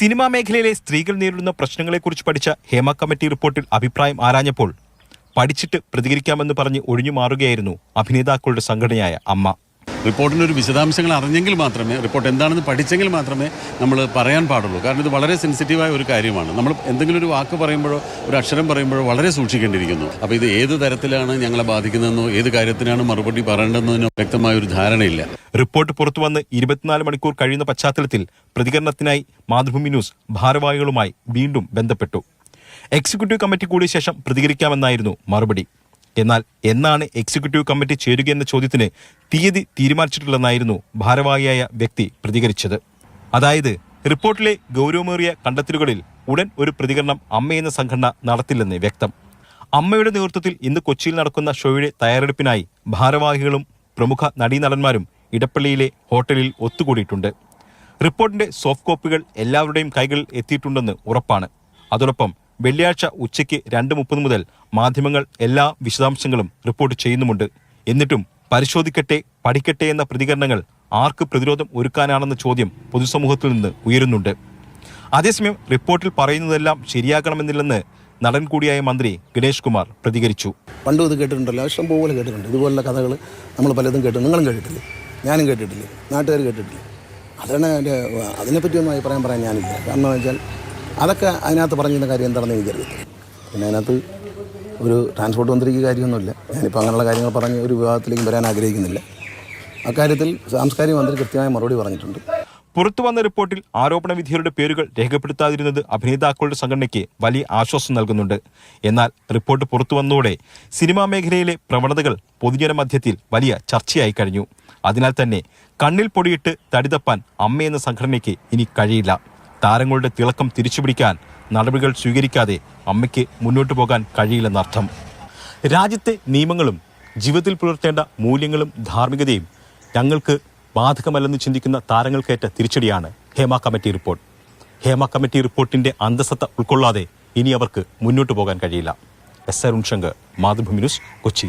Cinema മേഖലയിലെ സ്ത്രീകൾ നേരിടുന്ന പ്രശ്നങ്ങളെക്കുറിച്ച് പഠിച്ച ഹേമ കമ്മിറ്റി റിപ്പോർട്ടിൽ അഭിപ്രായം ആരാഞ്ഞപ്പോൾ പഠിച്ചിട്ട് പ്രതികരിക്കാമെന്ന് പറഞ്ഞ് ഒഴിഞ്ഞു മാറുകയായിരുന്നു അഭിനേതാക്കളുടെ സംഘടനയായ അമ്മ. റിപ്പോർട്ടിന്റെ ഒരു വിശദാംശങ്ങൾ അറിഞ്ഞെങ്കിൽ മാത്രമേ റിപ്പോർട്ട് എന്താണെന്ന് പഠിച്ചെങ്കിൽ മാത്രമേ നമ്മൾ പറയാൻ പാടുള്ളൂ. കാരണം ഇത് വളരെ സെൻസിറ്റീവായ ഒരു കാര്യമാണ്. നമ്മൾ എന്തെങ്കിലും ഒരു വാക്ക് പറയുമ്പോഴോ ഒരു അക്ഷരം പറയുമ്പോഴോ വളരെ സൂക്ഷിക്കേണ്ടിയിരിക്കുന്നു. അപ്പോൾ ഇത് ഏത് തരത്തിലാണ് ഞങ്ങളെ ബാധിക്കുന്നതെന്നോ ഏത് കാര്യത്തിനാണ് മറുപടി പറയേണ്ടതെന്നോ വ്യക്തമായ ഒരു ധാരണയില്ല. റിപ്പോർട്ട് പുറത്തു പുറത്തുവന്ന് ഇരുപത്തിനാല് മണിക്കൂർ കഴിയുന്ന പശ്ചാത്തലത്തിൽ പ്രതികരണത്തിനായി മാതൃഭൂമി ന്യൂസ് ഭാരവാഹികളുമായി വീണ്ടും ബന്ധപ്പെട്ടു. എക്സിക്യൂട്ടീവ് കമ്മിറ്റി കൂടിയ ശേഷം പ്രതികരിക്കാമെന്നായിരുന്നു മറുപടി. എന്നാൽ എന്നാണ് എക്സിക്യൂട്ടീവ് കമ്മിറ്റി ചേരുകയെന്ന ചോദ്യത്തിന് തീയതി തീരുമാനിച്ചിട്ടില്ലെന്നായിരുന്നു ഭാരവാഹിയായ വ്യക്തി പ്രതികരിച്ചത്. അതായത് റിപ്പോർട്ടിലെ ഗൗരവമേറിയ കണ്ടെത്തലുകളിൽ ഉടൻ ഒരു പ്രതികരണം അമ്മയെന്ന സംഘടന നടത്തില്ലെന്ന് വ്യക്തം. അമ്മയുടെ നേതൃത്വത്തിൽ ഇന്ന് കൊച്ചിയിൽ നടക്കുന്ന ഷോയുടെ തയ്യാറെടുപ്പിനായി ഭാരവാഹികളും പ്രമുഖ നടീനടന്മാരും ഇടപ്പള്ളിയിലെ ഹോട്ടലിൽ ഒത്തുകൂടിയിട്ടുണ്ട്. റിപ്പോർട്ടിന്റെ സോഫ്റ്റ് കോപ്പികൾ എല്ലാവരുടെയും കൈകളിൽ എത്തിയിട്ടുണ്ടെന്ന് ഉറപ്പാണ്. അതോടൊപ്പം വെള്ളിയാഴ്ച ഉച്ചയ്ക്ക് രണ്ട് മുപ്പത് മുതൽ മാധ്യമങ്ങൾ എല്ലാ വിശദാംശങ്ങളും റിപ്പോർട്ട് ചെയ്യുന്നുമുണ്ട്. എന്നിട്ടും പരിശോധിക്കട്ടെ പഠിക്കട്ടെ എന്ന പ്രതികരണങ്ങൾ ആർക്ക് പ്രതിരോധം ഒരുക്കാനാണെന്ന ചോദ്യം പൊതുസമൂഹത്തിൽ നിന്ന് ഉയരുന്നുണ്ട്. അതേസമയം റിപ്പോർട്ടിൽ പറയുന്നതെല്ലാം ശരിയാകണമെന്നില്ലെന്ന് നടൻ കൂടിയായ മന്ത്രി ഗണേഷ് കുമാർ പ്രതികരിച്ചു. പണ്ടും ഇത് കേട്ടിട്ടുണ്ടല്ലോ ഇഷ്ടം പോലെ കേട്ടിട്ടുണ്ട്. ഇതുപോലുള്ള കഥകൾ നമ്മൾ പലതും കേട്ടു നിങ്ങളും കേട്ടിട്ടില്ലേ? ഞാനും കേട്ടിട്ടില്ലേ? നാട്ടുകാർ കേട്ടിട്ടില്ലേ? അതാണ് എന്റെ അതിനെപ്പറ്റിയൊന്നും അഭിപ്രായം പറയാൻ ഞാനില്ല. കാരണം വെച്ചാൽ അതൊക്കെ അതിനകത്ത് പറഞ്ഞിരുന്ന കാര്യം എന്താണെന്ന് എനിക്കറിയത്തില്ല പിന്നെ അതിനകത്ത് ഒരു ട്രാൻസ്പോർട്ട് മന്ത്രിക്ക് കാര്യമൊന്നുമില്ല. ഞാനിപ്പോൾ അങ്ങനെയുള്ള കാര്യങ്ങൾ പറഞ്ഞ് ഒരു വിവാഹത്തിലേക്ക് വരാൻ ആഗ്രഹിക്കുന്നില്ല. അക്കാര്യത്തിൽ സാംസ്കാരിക മന്ത്രി കൃത്യമായ മറുപടി പറഞ്ഞിട്ടുണ്ട്. പുറത്തു വന്ന റിപ്പോർട്ടിൽ ആരോപണ വിധിയുടെ പേരുകൾ രേഖപ്പെടുത്താതിരുന്നത് അഭിനേതാക്കളുടെ സംഘടനയ്ക്ക് വലിയ ആശ്വാസം നൽകുന്നുണ്ട്. എന്നാൽ റിപ്പോർട്ട് പുറത്തു വന്നതോടെ സിനിമാ മേഖലയിലെ പ്രവണതകൾ പൊതുജന മധ്യത്തിൽ വലിയ ചർച്ചയായി കഴിഞ്ഞു. അതിനാൽ തന്നെ കണ്ണിൽ പൊടിയിട്ട് തടിതപ്പാൻ അമ്മയെന്ന സംഘടനയ്ക്ക് ഇനി കഴിയില്ല. താരങ്ങളുടെ തിളക്കം തിരിച്ചുപിടിക്കാൻ നടപടികൾ സ്വീകരിക്കാതെ അമ്മയ്ക്ക് മുന്നോട്ടു പോകാൻ കഴിയില്ലെന്നർത്ഥം. രാജ്യത്തെ നിയമങ്ങളും ജീവിതത്തിൽ പുലർത്തേണ്ട മൂല്യങ്ങളും ധാർമ്മികതയും ഞങ്ങൾക്ക് ബാധകമല്ലെന്ന് ചിന്തിക്കുന്ന താരങ്ങൾക്കേറ്റ തിരിച്ചടിയാണ് Hema committee report. Hema committee റിപ്പോർട്ടിന്റെ അന്തസത്ത ഉൾക്കൊള്ളാതെ ഇനി അവർക്ക് മുന്നോട്ടു പോകാൻ കഴിയില്ല. S Arun Shankar Mathrubhumi news Kochi.